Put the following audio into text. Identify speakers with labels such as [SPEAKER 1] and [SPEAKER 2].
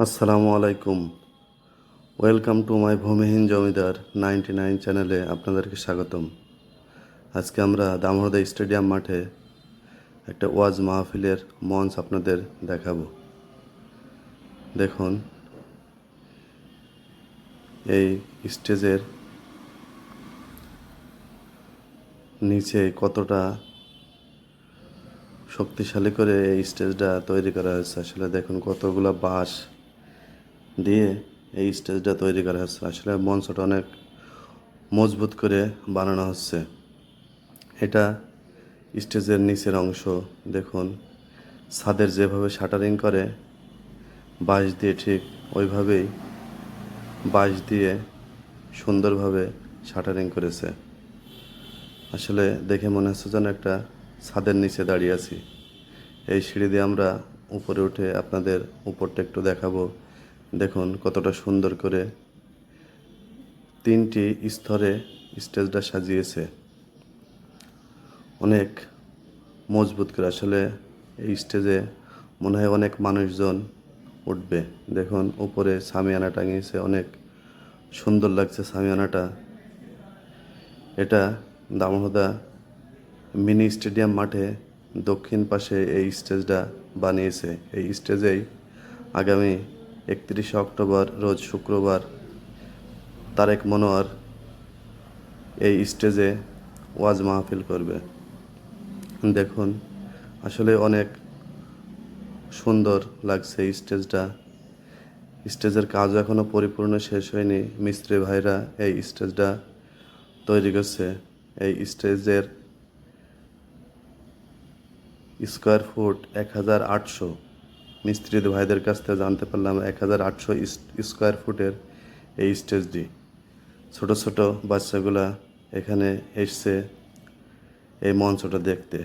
[SPEAKER 1] আসসালামু আলাইকুম। Welcome to my ভূমিহীন জমিদার নাইনটি নাইন চ্যানেলে আপনাদেরকে স্বাগতম। আজকে আমরা দামোদা স্টেডিয়াম মাঠে একটা ওয়াজ মাহফিলের মঞ্চ আপনাদের দেখাবো। দেখুন, এই স্টেজের নিচে কতটা শক্তিশালী করে এই স্টেজটা তৈরি করা হয়েছে। আসলে দেখুন, কতগুলো বাঁশ দিয়ে এই স্টেজটা তৈরি করা হচ্ছে। আসলে মঞ্চটা অনেক মজবুত করে বানানো হচ্ছে। এটা স্টেজের নিচের অংশ, দেখুন। ছাদের যেভাবে শাটারিং করে, বাঁশ দিয়ে ঠিক ওইভাবেই বাঁশ দিয়ে সুন্দরভাবে শাটারিং করেছে। আসলে দেখে মনে হচ্ছে যেন একটা ছাদের নিচে দাঁড়িয়ে আছি। এই সিঁড়ি দিয়ে আমরা উপরে উঠে আপনাদের উপরটা একটু দেখাবো। দেখুন কতটা সুন্দর করে তিনটি স্তরে স্টেজটা সাজিয়েছে। অনেক মজবুত করে। আসলে এই স্টেজে মনে হয় অনেক মানুষজন উঠবে। দেখুন উপরে সামিয়ানা টাঙিয়েছে, অনেক সুন্দর লাগছে সামিয়ানাটা। এটা দামোদা মিনি স্টেডিয়াম মাঠে দক্ষিণ পাশে এই স্টেজটা বানিয়েছে। এই স্টেজেই আগামী একত্রিশে অক্টোবর, রোজ শুক্রবার, তারেক মনোয়ার এই স্টেজে ওয়াজ মাহফিল করবে। দেখুন, আসলে অনেক সুন্দর লাগছে স্টেজটা। স্টেজের কাজও এখনও পরিপূর্ণ শেষ হয়নি। মিস্ত্রি ভাইরা এই স্টেজটা তৈরি করছে। এই স্টেজের স্কোয়ার ফুট এক হাজার আটশো। মিস্ত্রি ভাইদের কাছ থেকে জানতে পারলাম এক হাজার আটশো স্কোয়ার ফুটের এই স্টেজটি। ছোট ছোট বাচ্চাগুলা এখানে এসছে এই মঞ্চটা দেখতে।